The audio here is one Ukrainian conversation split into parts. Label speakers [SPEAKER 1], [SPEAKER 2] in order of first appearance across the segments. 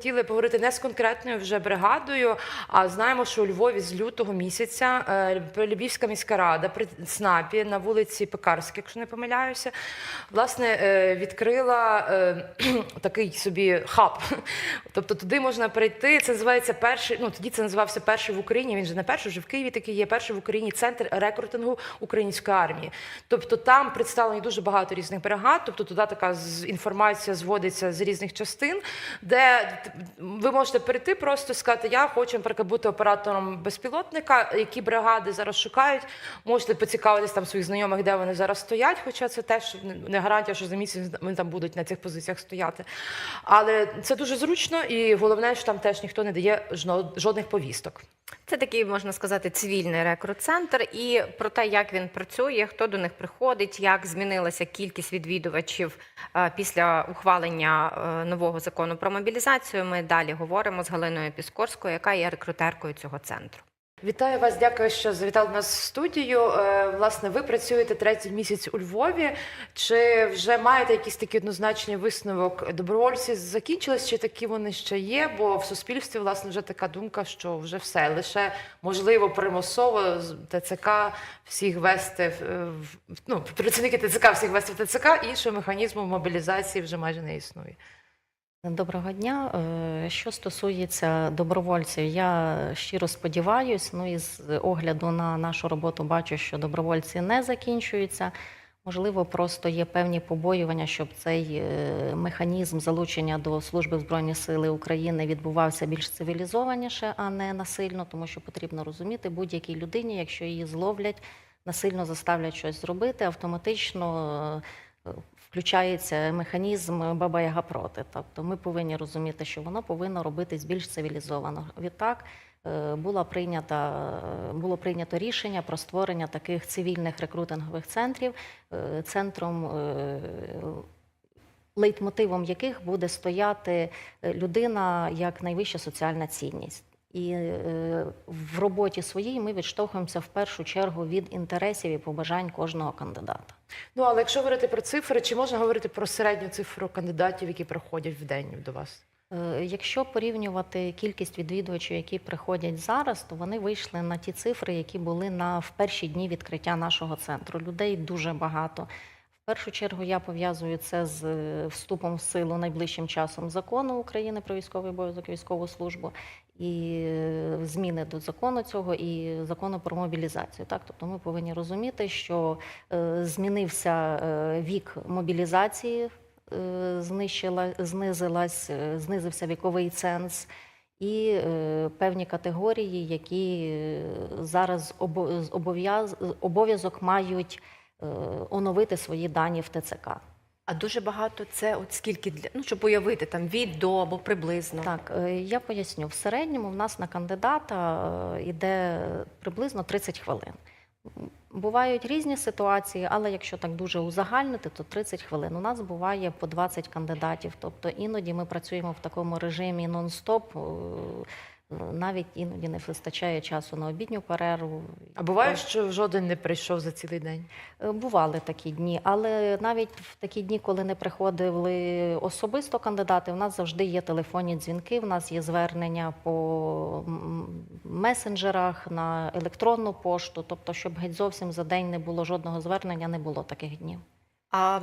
[SPEAKER 1] Хотіли поговорити не з конкретною вже бригадою, а знаємо, що у Львові з лютого місяця е, Львівська міська рада при ЦНАПі на вулиці Пекарській, якщо не помиляюся, власне е, відкрила е, такий собі хаб. Тобто туди можна прийти. Це називається перший. Ну тоді це називався перший в Україні. Він же не перший, вже в Києві такий є перший в Україні центр рекрутингу української армії. Тобто там представлені дуже багато різних бригад. Тобто туди така інформація зводиться з різних частин, де ви можете перейти просто сказати, я хочу, наприклад, бути оператором безпілотника. Які бригади зараз шукають? Можете поцікавитись там своїх знайомих, де вони зараз стоять. Хоча це теж не- не гарантія, що за місяць вони там будуть на цих позиціях стояти. Але це дуже зручно, і головне, що там теж ніхто не дає жодних повісток.
[SPEAKER 2] Це такий, можна сказати, цивільний рекрут-центр. І про те, як він працює, хто до них приходить, як змінилася кількість відвідувачів е, після ухвалення е, нового закону про мобілізацію. Ми далі говоримо з Галиною Піскорською, яка є рекрутеркою цього центру.
[SPEAKER 1] Вітаю вас, дякую, що завітали нас в студію. Е, Власне, ви працюєте третій місяць у Львові. Чи вже маєте якийсь такий однозначний висновок? Добровольці закінчились, чи такі вони ще є? Бо в суспільстві власне вже така думка, що вже все лише можливо примусово ТЦК всіх вести в ну, працівники ТЦК всіх вести в ТЦК, іншого механізму мобілізації вже майже не існує.
[SPEAKER 3] Доброго дня. Е, Що стосується добровольців, я щиро сподіваюся, ну і з огляду на нашу роботу бачу, що добровольці не закінчуються. Можливо, просто є певні побоювання, щоб цей е, механізм залучення до служби в Збройні Сили України відбувався більш цивілізованіше, а не насильно, тому що потрібно розуміти будь-якій людині, якщо її зловлять, насильно заставлять щось зробити, автоматично е, включається механізм баба Яга проти. Тобто ми повинні розуміти, що воно повинно робитись більш цивілізовано. Відтак е, була прийнята, було прийнято рішення про створення таких цивільних рекрутингових центрів. Е, Центром е, лейтмотивом яких буде стояти людина як найвища соціальна цінність. І е, в роботі своїй ми відштовхуємося в першу чергу від інтересів і побажань кожного кандидата.
[SPEAKER 1] Ну але якщо говорити про цифри, чи можна говорити про середню цифру кандидатів, які приходять в день до вас?
[SPEAKER 3] Е, Якщо порівнювати кількість відвідувачів, які приходять зараз, то вони вийшли на ті цифри, які були на в перші дні відкриття нашого центру. Людей дуже багато. В першу чергу я пов'язую це з е, вступом в силу найближчим часом закону України про військовий обов'язок і військову службу і е, зміни до закону цього і закону про мобілізацію. Так, тобто ми повинні розуміти, що е, змінився е, вік мобілізації знищила, знизилась, знизився віковий ценз. І е, певні категорії, які зараз обов'язок мають е, оновити свої дані в ТЦК.
[SPEAKER 2] А дуже багато це от скільки для ну щоб уявити там від до або приблизно.
[SPEAKER 3] Так, е, я поясню. В середньому в нас на кандидата е, йде приблизно 30 хвилин. Бувають різні ситуації, але якщо так дуже узагальнити, то 30 хвилин. У нас буває по 20 кандидатів. Тобто іноді ми працюємо в такому режимі нон-стоп. Е, Навіть іноді не вистачає часу на обідню перерву.
[SPEAKER 1] А буває, що жоден не прийшов за цілий день?
[SPEAKER 3] Е, Бували такі дні, але навіть в такі дні, коли не приходили особисто кандидати, в нас завжди є телефонні дзвінки, в нас є звернення по месенджерах на електронну пошту. Тобто, щоб геть зовсім за день не було жодного звернення, не було таких днів.
[SPEAKER 2] А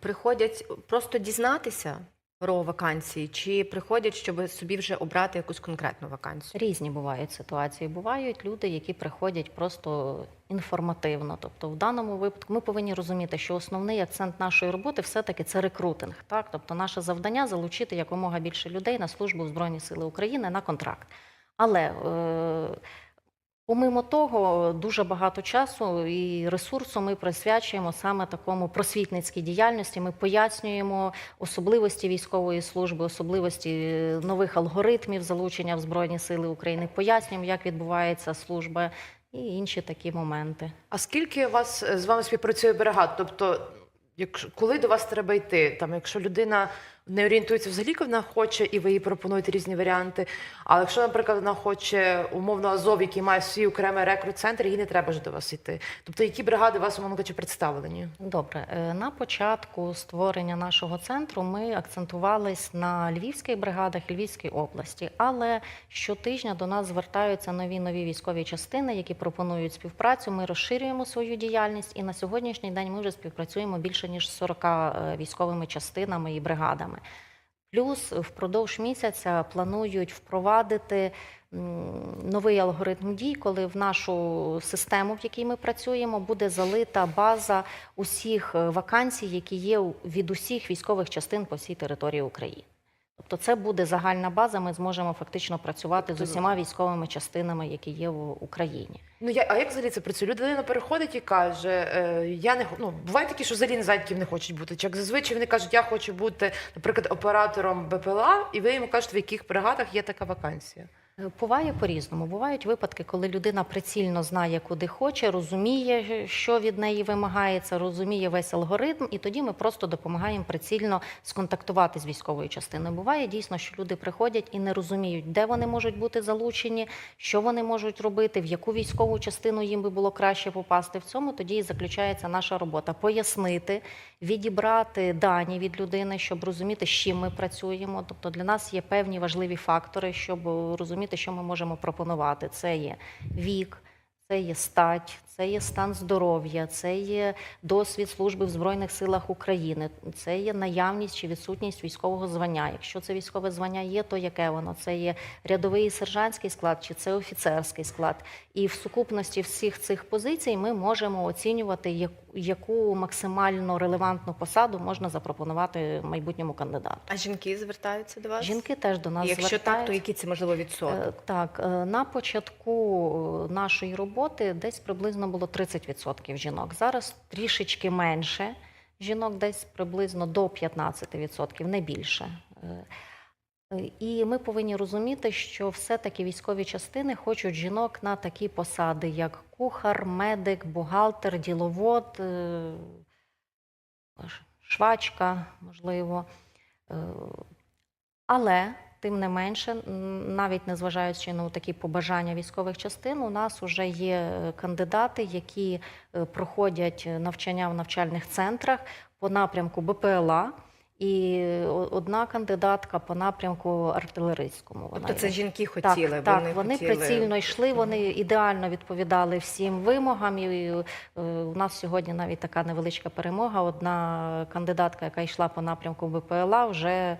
[SPEAKER 2] приходять просто дізнатися про вакансії, чи приходять, щоб собі вже обрати якусь конкретну вакансію?
[SPEAKER 3] Різні бувають ситуації. Бувають люди, які приходять просто інформативно. Тобто, в даному випадку ми повинні розуміти, що основний акцент нашої роботи все-таки це рекрутинг. Так, тобто, наше завдання залучити якомога більше людей на службу в Збройні Сили України на контракт. Але е, Помимо того, дуже багато часу і ресурсу ми присвячуємо саме такому просвітницькій діяльності. Ми пояснюємо особливості військової служби, особливості е, нових алгоритмів залучення в Збройні Сили України, пояснюємо, як відбувається служба і інші такі моменти.
[SPEAKER 1] А скільки вас е, з вами співпрацює бригад? Тобто, якщо коли до вас треба йти? Там, якщо людина не орієнтується взагалі, коли вона хоче, і ви їй пропонуєте різні варіанти. Але якщо, наприклад, вона хоче умовно Азов, який має свій окремий рекрут-центр, їй не треба ж до вас йти. Тобто, які бригади вас умовно кажучи, представлені?
[SPEAKER 3] Добре, Е, на початку створення нашого центру ми акцентувались на львівських бригадах Львівській області, але щотижня до нас звертаються нові нові військові частини, які пропонують співпрацю. Ми розширюємо свою діяльність, і на сьогоднішній день ми вже співпрацюємо більше ніж з 40 е, військовими частинами і бригадами. Плюс впродовж місяця планують впровадити новий алгоритм дій, коли в нашу систему, в якій ми працюємо, буде залита база усіх е, вакансій, які є від усіх військових частин по всій території України. Тобто це буде загальна база, ми зможемо фактично працювати з
[SPEAKER 1] Тобто-
[SPEAKER 3] усіма військовими частинами, які є в Україні.
[SPEAKER 1] Ну я а як взагалі це працює? Людина переходить і каже: е, я не ну буває такі, що взагалі не знають, не хочуть бути. Чи як зазвичай вони кажуть, я хочу бути, наприклад, оператором БПЛА, і ви йому кажете, в яких бригадах є така вакансія.
[SPEAKER 3] Е, Буває по-різному. Бувають випадки, коли людина прицільно знає, куди хоче, розуміє, що від неї вимагається, розуміє весь алгоритм, і тоді ми просто допомагаємо прицільно сконтактувати з військовою частиною. Буває дійсно, що люди приходять і не розуміють, де вони можуть бути залучені, що вони можуть робити, в яку військову частину їм би було краще попасти. В цьому тоді і заключається наша робота пояснити, відібрати дані від людини, щоб розуміти, з чим ми працюємо. Тобто для нас є певні важливі фактори, щоб е, розуміти, що ми можемо пропонувати. Це є вік. Це є стать, це є стан здоров'я, це є досвід служби в Збройних силах України, це є наявність чи відсутність військового звання. Якщо це військове звання є, то яке воно? Це є рядовий і сержантський склад, чи це офіцерський склад. І в сукупності всіх цих позицій ми можемо оцінювати, яку максимально релевантну посаду можна запропонувати майбутньому кандидату.
[SPEAKER 2] А жінки звертаються до вас?
[SPEAKER 3] Жінки теж до нас
[SPEAKER 2] Якщо так, то який це можливо
[SPEAKER 3] Е,
[SPEAKER 2] відсоток?
[SPEAKER 3] Так, е, на початку е, нашої роботи десь приблизно було 30% жінок. Зараз трішечки менше жінок, десь приблизно до 15%, не більше. Е, І ми повинні розуміти, що все-таки військові частини хочуть жінок на такі посади, як кухар, медик, бухгалтер, діловод, е, швачка, можливо. Е, Але тим не менше, навіть незважаючи на такі побажання військових частин, у нас вже є е, кандидати, які е, проходять навчання в навчальних центрах по напрямку БПЛА. І одна кандидатка по напрямку артилерійському. Вона
[SPEAKER 2] Тобто це
[SPEAKER 3] є.
[SPEAKER 2] жінки хотіли,
[SPEAKER 3] так, так,
[SPEAKER 2] вони,
[SPEAKER 3] вони
[SPEAKER 2] хотіли...
[SPEAKER 3] прицільно йшли, вони ідеально відповідали всім вимогам. І е, у нас сьогодні навіть така невеличка перемога. Одна кандидатка, яка йшла по напрямку БПЛА, вже е,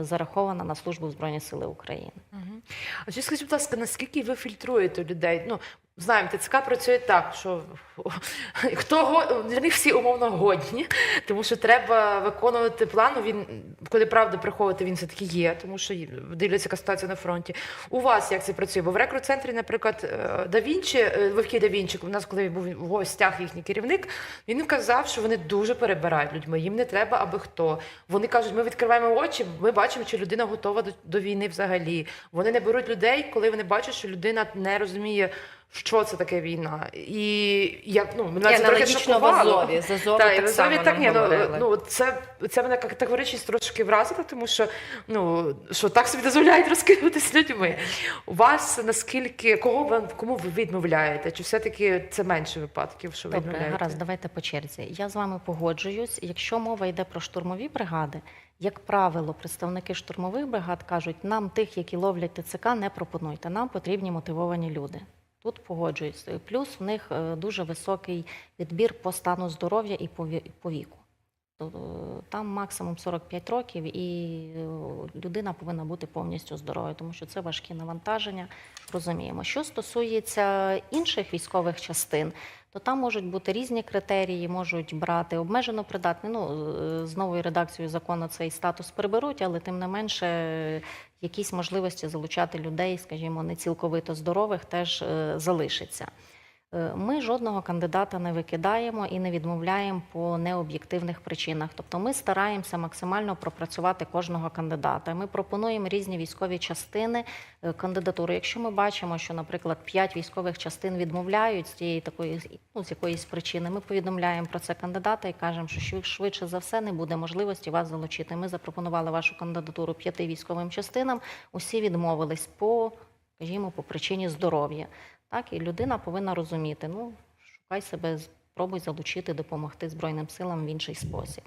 [SPEAKER 3] зарахована на службу в Збройні Сили України.
[SPEAKER 1] Мгм. А ще скажіть, будь ласка, наскільки ви фільтруєте людей? Ну, знаємо, ТЦК працює так, що хто для них всі умовно годні, тому що треба виконувати план. Він, коли правда приходити, він все-таки є, тому що дивляться, яка ситуація на фронті. У вас як це працює? Бо в рекрут-центрі, наприклад, е, Да Вінчі, е, Вовки Да Вінчі, у нас, коли був в гостях їхній керівник, він казав, що вони дуже перебирають людьми. Їм не треба аби хто. Вони кажуть, ми відкриваємо очі, ми бачимо, чи людина готова до, до війни взагалі. Вони не беруть людей, коли вони бачать, що людина не розуміє. Що це таке війна? І як ну мене це трохи
[SPEAKER 2] аналогічно в
[SPEAKER 1] шокувало.
[SPEAKER 2] Азові.
[SPEAKER 1] Так,
[SPEAKER 2] так само
[SPEAKER 1] так ні, ну, ну це, це мене категоричність трошки вразила, тому що ну що так собі дозволяють розкидуватись людьми. У вас наскільки кого ви кому ви відмовляєте? Чи все-таки це менше випадків, що ви
[SPEAKER 3] Добре,
[SPEAKER 1] відмовляєте?
[SPEAKER 3] гаразд, давайте по черзі. Я з вами погоджуюсь. Якщо мова йде про штурмові бригади, як правило, представники штурмових бригад кажуть, нам тих, які ловлять ТЦК, не пропонуйте. Нам потрібні мотивовані люди. Тут погоджуюсь. Плюс в них е, дуже високий відбір по стану здоров'я і по ві- віку. Тобто, е, Там максимум 45 років, і е, людина повинна бути повністю здоровою, тому що це важкі навантаження. Розуміємо. Що стосується інших військових частин, то там можуть бути різні критерії, можуть брати обмежено придатні. Ну з новою редакцією закону цей статус приберуть, але тим не менше якісь можливості залучати людей, скажімо, не цілковито здорових, теж е, залишиться. Е, Ми жодного кандидата не викидаємо і не відмовляємо по необ'єктивних причинах. Тобто ми стараємося максимально пропрацювати кожного кандидата. Ми пропонуємо різні військові частини е, кандидатури. Якщо ми бачимо, що, наприклад, п'ять військових частин відмовляють з тієї такої, ну, з якоїсь причини, ми повідомляємо про це кандидата і кажемо, що швид- швидше за все не буде можливості вас залучити. Ми запропонували вашу кандидатуру п'яти військовим частинам. Усі відмовились по, скажімо, по причині здоров'я. Так, і людина повинна розуміти, ну, шукай себе, спробуй залучити, допомогти Збройним силам в інший спосіб.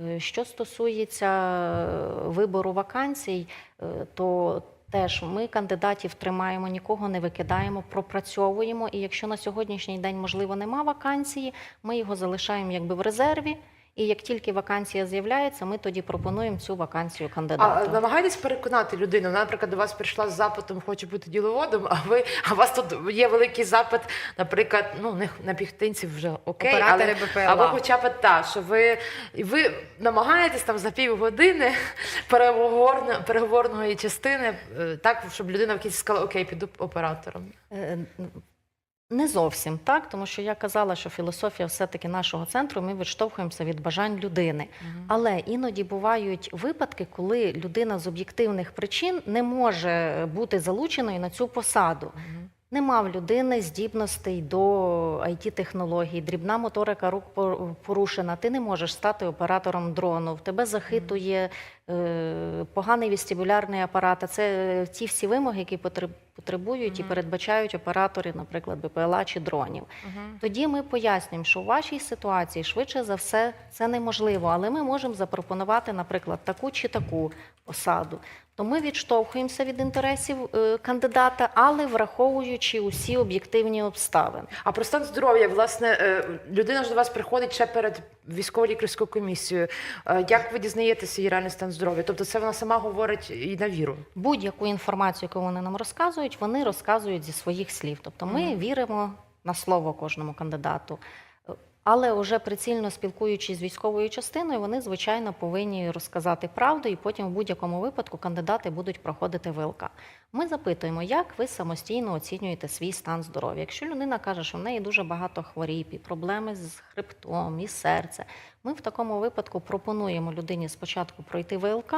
[SPEAKER 3] Е, Що стосується е, вибору вакансій, е, то теж ми кандидатів тримаємо, нікого не викидаємо, пропрацьовуємо. І якщо на сьогоднішній день, можливо, нема вакансії, ми його залишаємо якби в резерві. І як тільки вакансія з'являється, ми тоді пропонуємо цю вакансію
[SPEAKER 1] А
[SPEAKER 3] кандидату.
[SPEAKER 1] намагайтесь переконати людину. Наприклад, до вас прийшла з запитом, хоче бути діловодом, а ви а у вас тут є великий запит, наприклад, ну не на піхтинців вже окей,
[SPEAKER 2] Оператори
[SPEAKER 1] але
[SPEAKER 2] БПЛА.
[SPEAKER 1] або хоча б та, що ви і ви намагаєтесь там за півгодини переговорно, переговорної частини, е, так щоб людина в кінці сказала, окей, піду оператором.
[SPEAKER 3] Не зовсім так, тому що я казала, що філософія все-таки нашого центру, ми відштовхуємося від бажань людини. Але іноді бувають випадки, коли людина з об'єктивних причин не може бути залученою на цю посаду. Нема в людини здібностей до it технологій дрібна моторика рук пор- порушена. Ти не можеш стати оператором дрону. В тебе захитує е, поганий вестибулярний апарат. А Це е, ті всі вимоги, які потреб- потребують і передбачають оператори, наприклад, БПЛА чи дронів. Тоді ми пояснюємо, що у вашій ситуації швидше за все це неможливо, але ми можемо запропонувати, наприклад, таку чи таку посаду. То ми відштовхуємося від інтересів е, кандидата, але враховуючи усі об'єктивні обставини.
[SPEAKER 1] А про стан здоров'я, власне, е, людина ж до вас приходить ще перед військово-лікарською комісією. Е, Як ви дізнаєтеся її реальний стан здоров'я? Тобто це вона сама говорить і на віру.
[SPEAKER 3] Будь-яку інформацію, яку вони нам розказують, вони розказують зі своїх слів. Тобто ми
[SPEAKER 1] Мгм.
[SPEAKER 3] віримо на слово кожному кандидату. Але вже прицільно спілкуючись з військовою частиною, вони звичайно повинні розказати правду, і потім в будь-якому випадку кандидати будуть проходити ВЛК. Ми запитуємо, як ви самостійно оцінюєте свій стан здоров'я. Якщо людина каже, що в неї дуже багато хворіб, і проблеми з хребтом, і серце, ми в такому випадку пропонуємо людині спочатку пройти ВЛК,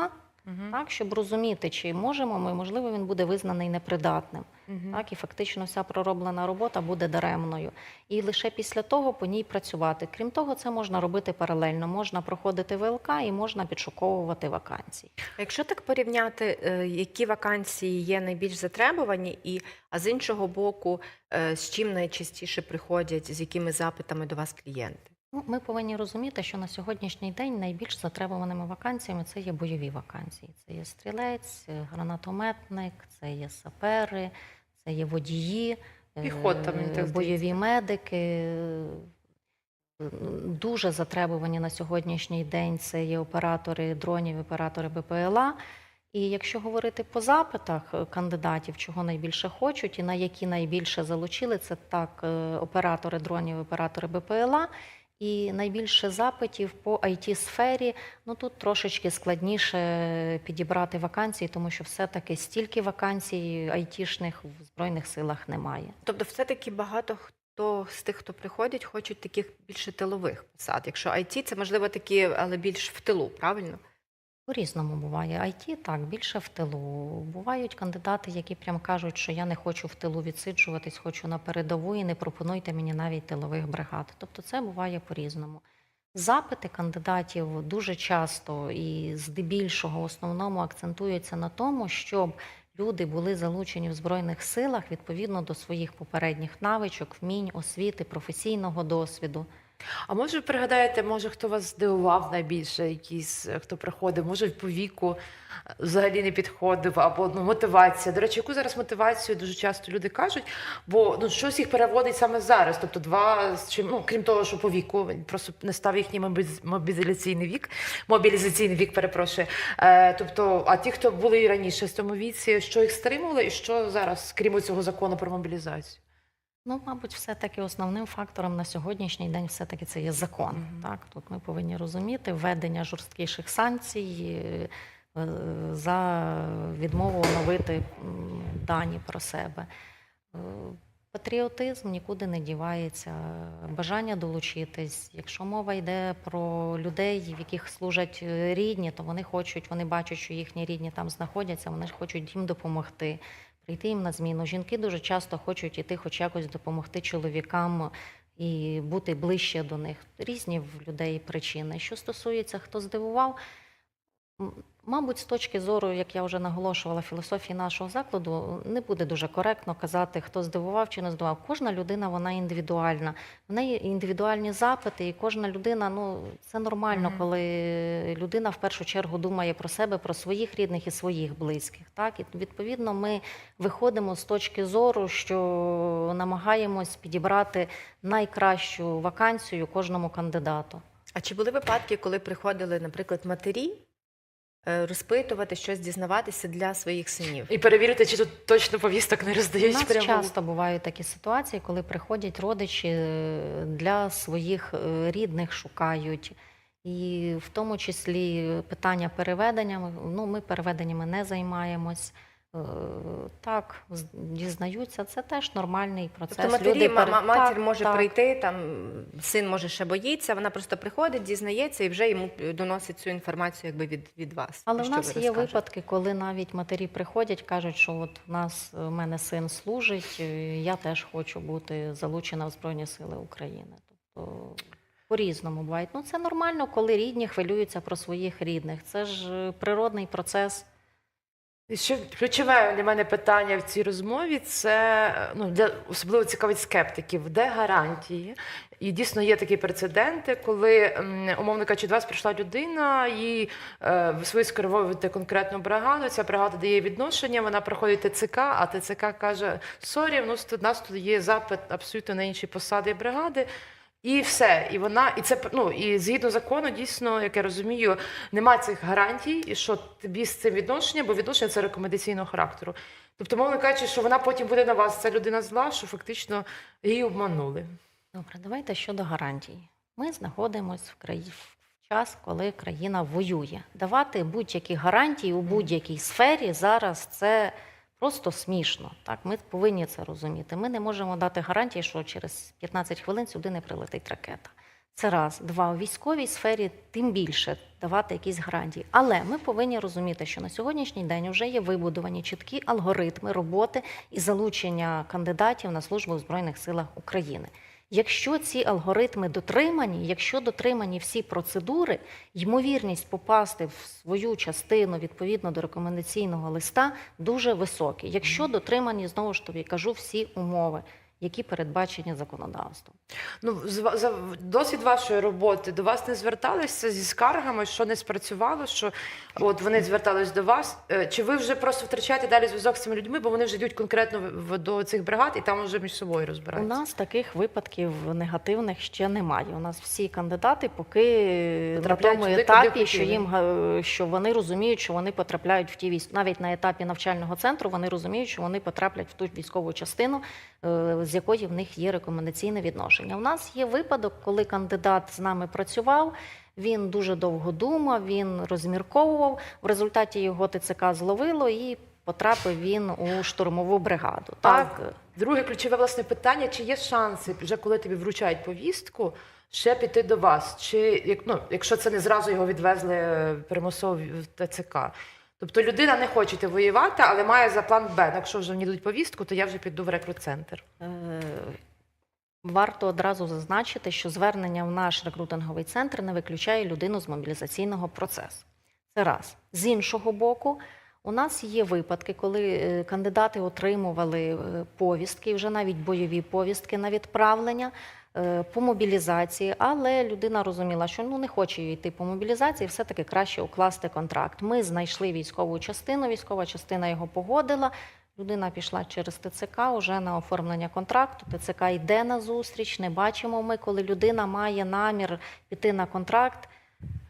[SPEAKER 3] так, щоб розуміти, чи можемо ми, можливо, він буде визнаний непридатним. Так, і фактично вся пророблена робота буде даремною. І лише після того по ній працювати. Крім того, це можна робити паралельно. Можна проходити ВЛК і можна підшуковувати вакансії.
[SPEAKER 2] Якщо так порівняти, е, які вакансії є найбільш затребувані, і а з іншого боку, е, з чим найчастіше приходять, з якими запитами до вас клієнти?
[SPEAKER 3] Ну, ми повинні розуміти, що на сьогоднішній день найбільш затребуваними вакансіями це є бойові вакансії. Це є стрілець, е, гранатометник, це є сапери, це є водії, е,
[SPEAKER 1] Піхота,
[SPEAKER 3] бойові медики. Е, Дуже затребувані на сьогоднішній день це є оператори дронів, оператори БПЛА. І якщо говорити по запитах кандидатів, чого найбільше хочуть і на які найбільше залучили, це так оператори дронів, оператори БПЛА. І найбільше запитів по it сфері ну тут трошечки складніше підібрати вакансії, тому що все-таки стільки вакансій айтішних в Збройних силах немає.
[SPEAKER 2] Тобто, все-таки багато хто з тих, хто приходять, хочуть таких більше тилових посад. Якщо IT, це можливо такі, але більш в тилу, правильно?
[SPEAKER 3] По-різному буває. IT так, більше в тилу. Бувають кандидати, які прям кажуть, що я не хочу в тилу відсиджуватись, хочу на передову і не пропонуйте мені навіть тилових бригад. Тобто це буває по-різному. Запити кандидатів дуже часто і здебільшого основному акцентуються на тому, щоб люди були залучені в збройних силах відповідно до своїх попередніх навичок, вмінь, освіти, професійного досвіду.
[SPEAKER 1] А може пригадаєте, може хто вас здивував найбільше, якийсь е, хто приходив, може по віку е, взагалі не підходив, або ну, мотивація. До речі, яку зараз мотивацію дуже часто люди кажуть, бо ну щось їх переводить саме зараз. Тобто, два чим, ну крім того, що по віку він просто не став їхній мобіліз- мобілізаційний вік, мобілізаційний вік, перепрошую. Е, тобто, а ті, хто були і раніше в цьому віці, що їх стримувало, і що зараз, крім цього закону про мобілізацію?
[SPEAKER 3] Ну, мабуть, все-таки основним фактором на сьогоднішній день все-таки це є закон.
[SPEAKER 1] Мгм.
[SPEAKER 3] Так, тут ми повинні розуміти введення жорсткіших санкцій е, за відмову оновити дані про себе. Е, Патріотизм нікуди не дівається, бажання долучитись. Якщо мова йде про людей, в яких служать е, рідні, то вони хочуть, вони бачать, що їхні рідні там знаходяться, вони ж хочуть їм допомогти, прийти їм на зміну. Жінки дуже часто хочуть іти, хоч якось допомогти чоловікам і бути ближче до них. Різні в людей причини. Що стосується, хто здивував, Мабуть, з точки зору, як я вже наголошувала, філософії нашого закладу, не буде дуже коректно казати, хто здивував чи не здивував. Кожна людина вона індивідуальна. В неї індивідуальні запити, і кожна людина, ну це нормально,
[SPEAKER 1] Мгм.
[SPEAKER 3] коли людина в першу чергу думає про себе, про своїх рідних і своїх близьких. Так і відповідно ми виходимо з точки зору, що намагаємось підібрати найкращу вакансію кожному кандидату.
[SPEAKER 2] А чи були випадки, коли приходили, наприклад, матері розпитувати щось, дізнаватися для своїх синів?
[SPEAKER 1] І перевірити, чи тут точно повісток не
[SPEAKER 3] У
[SPEAKER 1] роздають
[SPEAKER 3] нас
[SPEAKER 1] прямо.
[SPEAKER 3] часто бувають такі ситуації, коли приходять родичі е, для своїх е, рідних шукають. І в тому числі питання переведення. Ну, ми переведеннями не займаємось. Е, Так, дізнаються, це теж нормальний процес.
[SPEAKER 2] Тобто матері,
[SPEAKER 3] Люди пере-
[SPEAKER 2] матір
[SPEAKER 3] Так,
[SPEAKER 2] може
[SPEAKER 3] так.
[SPEAKER 2] прийти, там син може ще боїться, вона просто приходить, дізнається і вже йому доносить цю інформацію якби від, від вас.
[SPEAKER 3] Але в нас є випадки, коли навіть матері приходять, кажуть, що от у нас у мене син служить, е, я теж хочу бути залучена в Збройні Сили України. Тобто по-різному буває. Ну це нормально, коли рідні хвилюються про своїх рідних. Це ж е, природний процес.
[SPEAKER 1] І Ще ключове для мене питання в цій розмові це е, ну для особливо цікавить скептиків, де гарантії? І дійсно є такі прецеденти, коли умовно кажучи, до вас прийшла людина і е, ви свою конкретну бригаду. Ця бригада дає відношення, вона проходить ТЦК, а ТЦК каже: Сорі, у нас тут є запит абсолютно на інші посади бригади. І все, і вона, і це ну і згідно закону, дійсно, як я розумію, нема цих гарантій, і що тобі з цим відношення, бо відношення це рекомендаційного характеру. Тобто, мовно кажучи, що вона потім буде на вас, ця людина зла, що фактично її обманули.
[SPEAKER 3] Добре, давайте щодо гарантій. Ми знаходимося в краї в час, коли країна воює. Давати будь-які гарантії у будь-якій сфері зараз це просто смішно. Так, ми повинні це розуміти. Ми не можемо дати гарантії, що через 15 хвилин сюди не прилетить ракета. Це раз. Два. У військовій сфері тим більше давати якісь гарантії. Але ми повинні розуміти, що на сьогоднішній день вже є вибудовані чіткі алгоритми роботи і залучення кандидатів на службу в Збройних силах України. Якщо ці алгоритми дотримані, якщо дотримані всі процедури, ймовірність попасти в свою частину відповідно до рекомендаційного листа дуже високі. Якщо дотримані знову ж тобі кажу всі умови, які передбачені законодавством.
[SPEAKER 1] Ну, з за досвід вашої роботи до вас не зверталися зі скаргами, що не спрацювало, що от вони звертались до вас. Е, Чи ви вже просто втрачаєте далі зв'язок з цими людьми, бо вони вже йдуть конкретно в- до цих бригад і там вже між собою
[SPEAKER 3] У нас таких випадків негативних ще немає. У нас всі кандидати поки на
[SPEAKER 1] Потрапляють
[SPEAKER 3] тому
[SPEAKER 1] туди,
[SPEAKER 3] етапі, що їм га- що вони розуміють, що вони потрапляють в ті військ. Навіть на етапі навчального центру вони розуміють, що вони потраплять в ту військову частину, е, з якої в них є рекомендаційне відношення. У нас є випадок, коли кандидат з нами працював. Він дуже довго думав, він розмірковував. В результаті його ТЦК зловило і потрапив він у штурмову бригаду.
[SPEAKER 1] Так.
[SPEAKER 3] Так,
[SPEAKER 1] Друге ключове власне питання: чи є шанси, вже коли тобі вручають повістку, ще піти до вас? Чи як ну, якщо це не зразу його відвезли е, примусово в ТЦК? Тобто людина не хоче воювати, але має за план Б. Якщо вже мені дадуть повістку, то я вже піду в рекрут-центр.
[SPEAKER 3] Варто одразу зазначити, що звернення в наш рекрутинговий центр не виключає людину з мобілізаційного процесу. Це раз. З іншого боку, у нас є випадки, коли е, кандидати отримували е, повістки, вже навіть бойові повістки на відправлення е, по мобілізації, але людина розуміла, що ну не хоче йти по мобілізації, все-таки краще укласти контракт. Ми знайшли військову частину, військова частина його погодила. Людина пішла через ТЦК уже на оформлення контракту. ТЦК йде на зустріч. Не бачимо ми, коли людина має намір піти на контракт.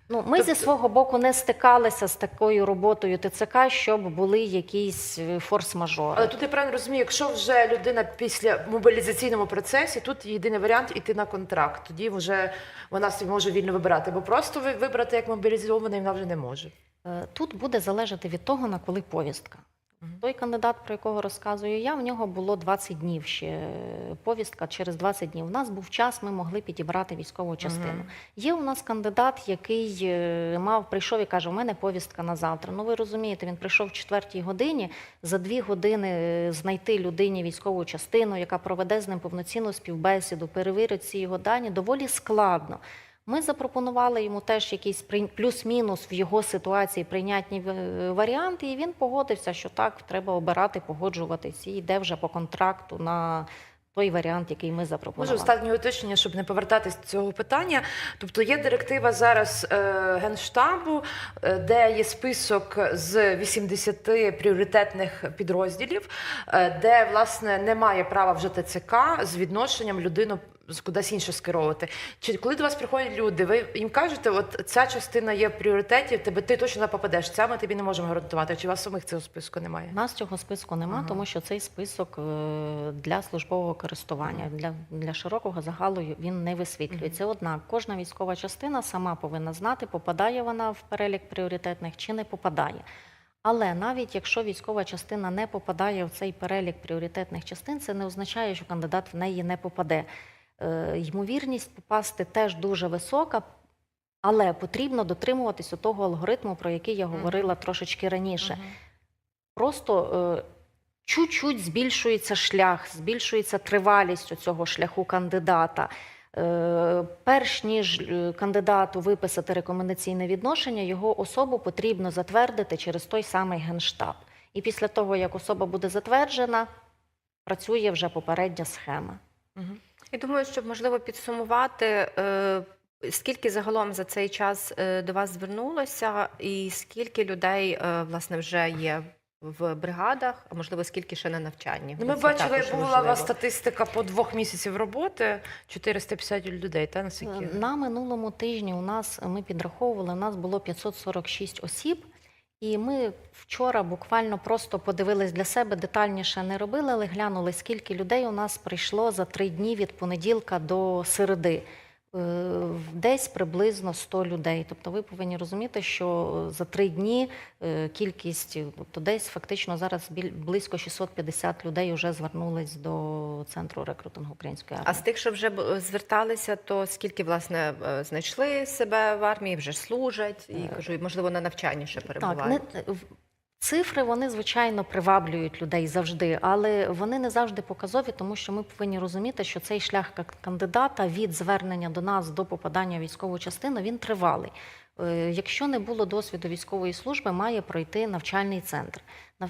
[SPEAKER 3] Ну, ми зі свого боку не стикалися з такою роботою ТЦК, щоб були якісь е, форс-мажори.
[SPEAKER 1] Але тут я правильно розумію, якщо вже людина після мобілізаційному процесі, тут єдиний варіант іти на контракт. Тоді вже вона собі може вільно вибирати, бо просто ви- вибрати як мобілізований вона вже не може.
[SPEAKER 3] Е, Тут буде залежати від того, на коли повістка. Той кандидат, про якого розказую я, в нього було 20 днів ще е, повістка через 20 днів. У нас був час, ми могли підібрати військову частину.
[SPEAKER 1] Мгм.
[SPEAKER 3] Є у нас кандидат, який е, мав прийшов і каже: у мене повістка на завтра. Ну ви розумієте, він прийшов в четвертій годині. За дві години е, знайти людині військову частину, яка проведе з ним повноцінну співбесіду, перевірить всі його дані, доволі складно. Ми запропонували йому теж якийсь плюс-мінус в його ситуації прийнятні варіанти, і він погодився, що так, треба обирати, погоджуватись, і йде вже по контракту на той варіант, який ми
[SPEAKER 1] Може,
[SPEAKER 3] запропонували.
[SPEAKER 1] останнє уточнення, щоб не повертатись до цього питання. Тобто є директива зараз е, Генштабу, е, де є список з 80 пріоритетних підрозділів, е, де власне немає права вже ТЦК з відношенням людину кудись інше скеровувати. Чи коли до вас приходять люди, ви їм кажете, от ця частина є в пріоритеті, тебе ти точно не попадеш. Ця ми тобі не можемо гарантувати. Чи у вас самих цього списку немає?
[SPEAKER 3] У нас цього списку нема,
[SPEAKER 1] Ага.
[SPEAKER 3] тому що цей список е, для службового користування, для, для широкого загалу він не висвітлюється. Однак кожна військова частина сама повинна знати, попадає вона в перелік пріоритетних чи не попадає. Але навіть якщо військова частина не попадає в цей перелік пріоритетних частин, це не означає, що кандидат в неї не попаде. Е, Ймовірність попасти теж дуже висока, але потрібно дотримуватися того алгоритму, про який я говорила трошечки раніше просто е, чуть-чуть збільшується шлях, збільшується тривалість цього шляху кандидата. Е, перш ніж е, кандидату виписати рекомендаційне відношення, його особу потрібно затвердити через той самий генштаб. І після того, як особа буде затверджена, працює вже попередня схема.
[SPEAKER 1] Мгм.
[SPEAKER 2] І думаю, щоб можливо підсумувати, е, скільки загалом за цей час е, до вас звернулося, і скільки людей е, власне вже є в бригадах, а можливо, скільки ще на навчанні?
[SPEAKER 1] Ну, ми
[SPEAKER 2] Це
[SPEAKER 1] бачили, була у вас статистика по двох місяців роботи 450 людей, та?
[SPEAKER 3] Е, На минулому тижні у нас ми підраховували, у нас було 546 осіб. І ми вчора буквально просто подивились для себе, детальніше не робили, але глянули, скільки людей у нас прийшло за три дні від понеділка до середи. Е, Десь приблизно 100 людей. Тобто ви повинні розуміти, що за три дні е, кількість, тобто десь фактично зараз близько 650 людей вже звернулись до центру рекрутингу української армії.
[SPEAKER 2] А з тих, що вже зверталися, то скільки власне е, знайшли себе в армії, вже служать, і кажу, можливо, на навчанні ще перебувають.
[SPEAKER 3] Так, не, цифри вони звичайно приваблюють людей завжди, але вони не завжди показові, тому що ми повинні розуміти, що цей шлях кандидата від звернення до нас до попадання в військову частину він тривалий. Е, Якщо не було досвіду військової служби, має пройти навчальний центр.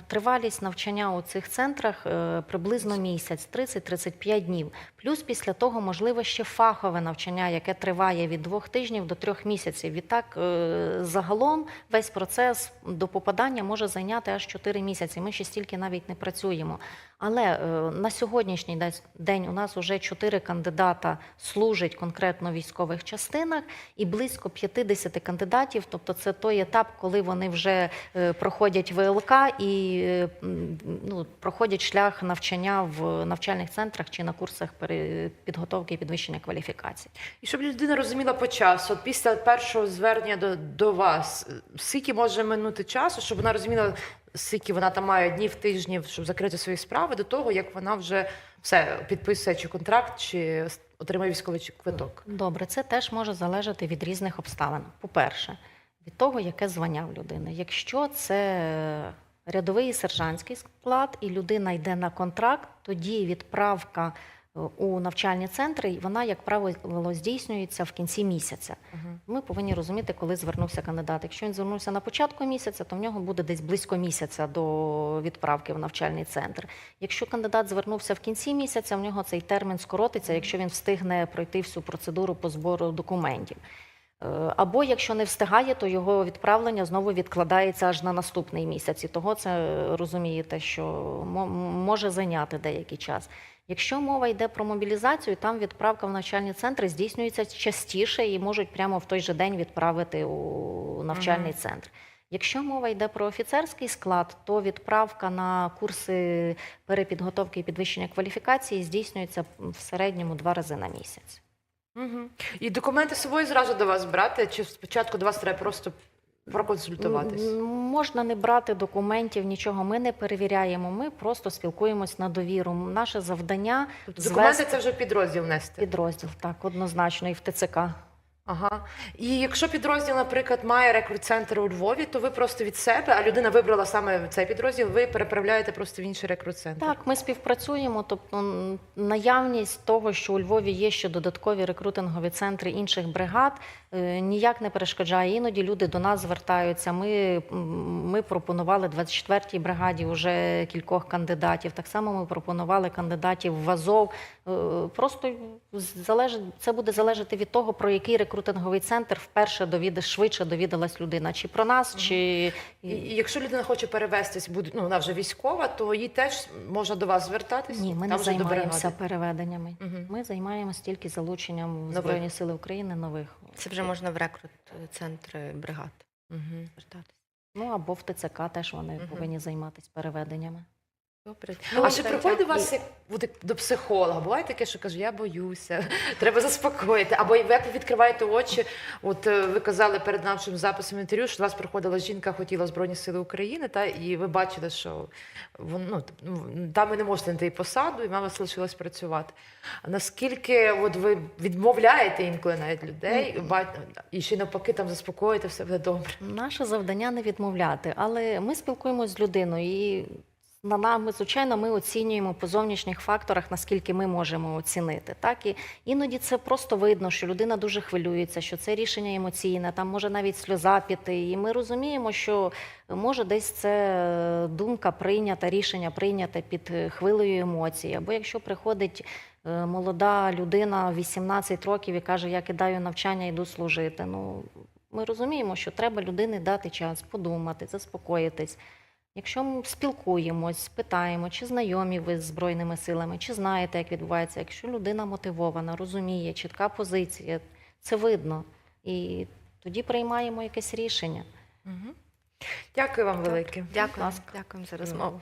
[SPEAKER 3] Тривалість навчання у цих центрах е, приблизно місяць, 30-35 днів. Плюс після того можливо ще фахове навчання, яке триває від двох тижнів до трьох місяців. Відтак, е, загалом весь процес до попадання може зайняти аж 4 місяці. Ми ще стільки навіть не працюємо. Але е, на сьогоднішній день у нас вже 4 кандидата служать конкретно в військових частинах, і близько 50 кандидатів. Тобто, це той етап, коли вони вже проходять ВЛК і е, ну, проходять шлях навчання в навчальних центрах чи на курсах підготовки і підвищення кваліфікації.
[SPEAKER 1] І щоб людина розуміла по часу, після першого звернення до, до вас, е, скільки може минути часу, щоб вона розуміла, скільки вона там має днів, тижнів, щоб закрити свої справи, до того, як вона вже все підписує чи контракт, чи отримає військовий квиток.
[SPEAKER 3] Добре, це теж може залежати від різних обставин. По-перше, від того, яке звання в людини. Якщо це рядовий і сержантський склад, і людина йде на контракт, тоді відправка е, у навчальні центри, вона, як правило, здійснюється в кінці місяця. Ми повинні розуміти, коли звернувся кандидат. Якщо він звернувся на початку місяця, то в нього буде десь близько місяця до відправки в навчальний центр. Якщо кандидат звернувся в кінці місяця, в нього цей термін скоротиться, якщо він встигне пройти всю процедуру по збору документів. Е, Або якщо не встигає, то його відправлення знову відкладається аж на наступний місяць. І того це е, розумієте, що може зайняти деякий час. Якщо мова йде про мобілізацію, там відправка в навчальні центри здійснюється частіше і можуть прямо в той же день відправити у навчальний центр. Якщо мова йде про офіцерський склад, то відправка на курси перепідготовки і підвищення кваліфікації здійснюється в середньому два рази на місяць.
[SPEAKER 1] Угу. І документи з собою зразу до вас брати, чи спочатку до вас треба просто проконсультуватись?
[SPEAKER 3] Можна не брати документів, нічого. Ми не перевіряємо. Ми просто спілкуємось на довіру. Наше завдання
[SPEAKER 1] Тобто документи
[SPEAKER 3] звести
[SPEAKER 1] це вже підрозділ нести.
[SPEAKER 3] підрозділ, так однозначно, і в ТЦК.
[SPEAKER 1] Ага. І якщо підрозділ, наприклад, має рекрут-центр у Львові, то ви просто від себе, а людина вибрала саме цей підрозділ, ви переправляєте просто в інший рекрут-центр.
[SPEAKER 3] Так, ми співпрацюємо. Тобто наявність того, що у Львові є ще додаткові рекрутингові центри інших бригад, е, ніяк не перешкоджає. Іноді люди до нас звертаються. Ми, ми пропонували 24-й бригаді вже кількох кандидатів. Так само ми пропонували кандидатів в Азов. Е, Просто залежить, це буде залежати від того, про який рекрутинговий центр вперше довіде швидше довідалась людина, чи про нас, чи
[SPEAKER 1] І, якщо людина хоче перевестись, буде ну вона вже військова, то їй теж можна до вас звертатись.
[SPEAKER 3] Ні, ми
[SPEAKER 1] Там
[SPEAKER 3] не займаємося переведеннями.
[SPEAKER 1] Мгм.
[SPEAKER 3] Ми займаємося тільки залученням в Збройні Сили України нових.
[SPEAKER 2] Це вже можна в рекрут центри бригад звертатися.
[SPEAKER 3] Ну або в ТЦК теж вони
[SPEAKER 1] Мгм.
[SPEAKER 3] повинні займатися переведеннями.
[SPEAKER 1] Добре.
[SPEAKER 2] Ну,
[SPEAKER 1] а чи
[SPEAKER 2] так,
[SPEAKER 1] приходить
[SPEAKER 2] так.
[SPEAKER 1] до вас як буде до психолога? Буває таке, що каже, я боюся, треба заспокоїти. Або ви як ви відкриваєте очі. От е, ви казали перед нашим записом інтерв'ю, що до вас приходила жінка, хотіла Збройні Сили України, та і ви бачили, що ну, ну, там ви не можете знайти посаду, і вам залишилось працювати. Наскільки от ви відмовляєте інколи навіть людей, і ще навпаки там заспокоїте, все буде добре.
[SPEAKER 3] Наше завдання не відмовляти, але ми спілкуємося з людиною і на нами, звичайно, ми оцінюємо по зовнішніх факторах, наскільки ми можемо оцінити. Так і іноді це просто видно, що людина дуже хвилюється, що це рішення емоційне, там може навіть сльоза піти. І ми розуміємо, що може десь це е, думка прийнята, рішення прийняте під е, хвилею емоцій. Або якщо приходить е, молода людина 18 років і каже, я кидаю навчання, йду служити. Ну ми розуміємо, що треба людині дати час, подумати, заспокоїтись. Якщо ми спілкуємось, питаємо, чи знайомі ви з Збройними силами, чи знаєте, як відбувається, якщо людина мотивована, розуміє, чітка позиція, це видно. І тоді приймаємо якесь рішення.
[SPEAKER 1] Угу. Дякую вам велике.
[SPEAKER 2] Дякую, дякую за розмову.